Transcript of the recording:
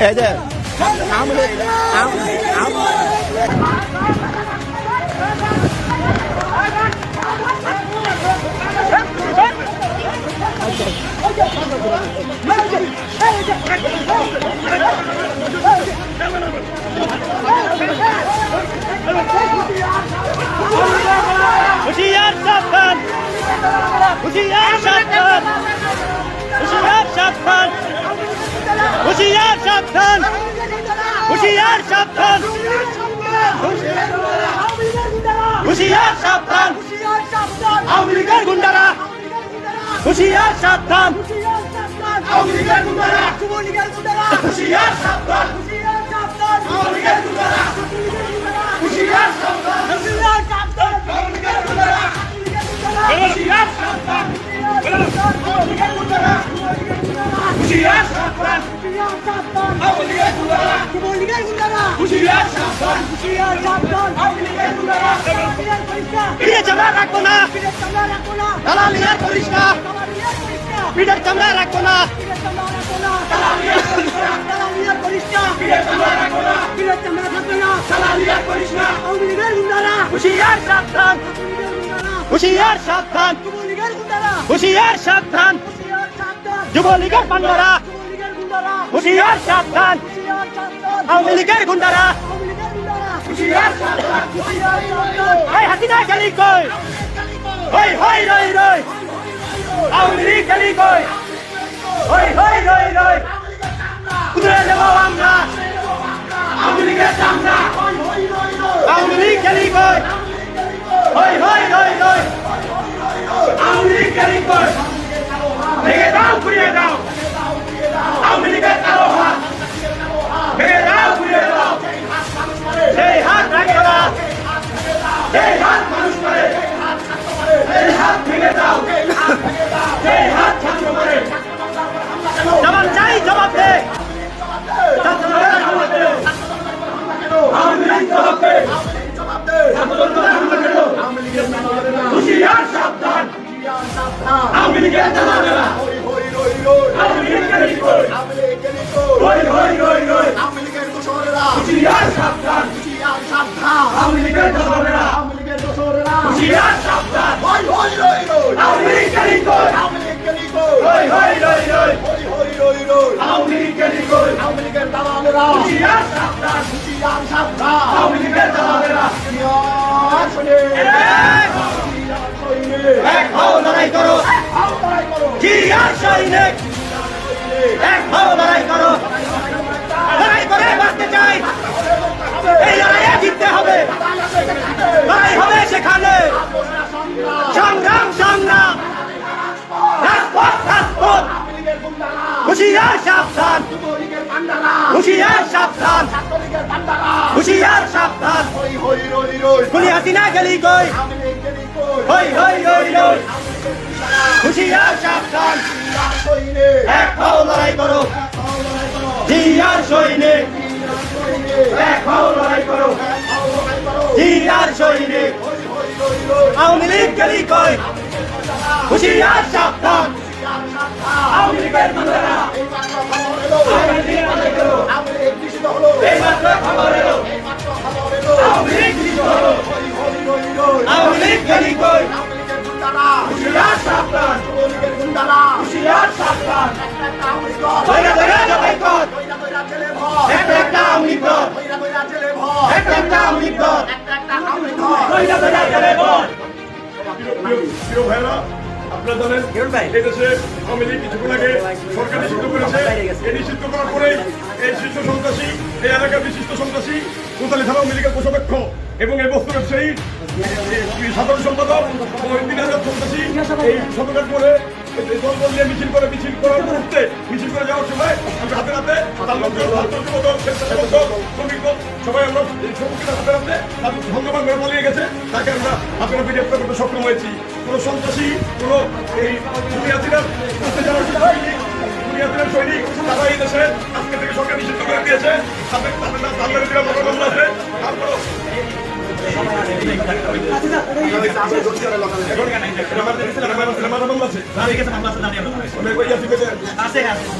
এই যে আওয়ামী লীগ আওয়ামী আওয়ামী হুশিয়ার সাবধান হুশিয়ার সাবধান হুশিয়ার সাবধান হুশিয়ার সাবধান হুশিয়ার সাবধান হুশিয়ার সাবধান আওয়ামী লীগের গুন্ডারা হুশিয়ার সাবধান আওয়ামী লীগের হুশিয়ার সাবধান আওয়ামী লীগের গুন্ডারা হুশিয়ার সাবধান আওয়ামী লীগের গুন্ডারা পিঠে চামড়া রাখব না। দালালি করিস না। পিঠের চামড়া রাখব না। হুশিয়ার সাবধান। হুশিয়ার সাবধান। হুশিয়ার সাবধান। যুবলীগের পান্ডারা হুশিয়ার সাবধান। আওয়ামী লীগের গুন্ডারা। হুশিয়ার সাবধান এই হাসিনা গেলি কই? হই হই, রই রই। আওয়ামী লীগ গেলি কই? হই হই, রই রই। কুদরে দেব আমরা আওয়ামী লীগের চামড়া। হুশিয়ার জবাব দে না এক হও লড়াই করো জিয়ার এক হও লড়াই করো লড়াই করে চাই এই জিততে হবে লড়াই হবে সেখানে সংগ্রাম সংগ্রাম রাজপথ রাজপথ হুশিয়ার সাবধান। হুশিয়ার সাবধান। হুশিয়ার সাবধান। গুলি হাসিনা গেলি কই? হই হই হই হই হুশিয়ার সাবধান। এক হও লড়াই করো। জিয়ার সৈনিক এক হও লড়াই করো। জিয়ার সৈনিক আওয়ামী লীগ গেলি কই? হুশিয়ার সাবধান। আওয়ামী লীগের গুন্ডারা আপনারা জানেন লীগ কিছুক্ষণ আগে সরকার নিষিদ্ধ করেছে। এই নিষিদ্ধ করার পরেই এই শীর্ষ সন্ত্রাসী, এই এলাকার বিশিষ্ট সন্ত্রাসী, কোতালি থানা আওয়ামী কোষাধ্যক্ষ এবং এই বস্তু ব্যবসায়ী সাধারণ সম্পাদক মহিন্দিন আজাদ সন্ত্রাসী, এই সদকার করে মিছিল করে, মিছিল করার মুহূর্তে মিছিল করে যাওয়ার সময় আমরা হাতে হাতে সবাই আমরা হাতে হাতে তার ভঙ্গমান গেছে। তাকে আমরা হাতে হাতে গ্রেপ্তার করতে সক্ষম হয়েছি। কোনো সন্ত্রাসী, কোনো এই করতে যাওয়ার দুনিয়াতিরা সৈনিক তারা এই দেশে আজকে থেকে সরকার নিষিদ্ধ করে দিয়েছে তাদের তাদের তাদের মামলা মামলা আছে তারপরও আছে আছে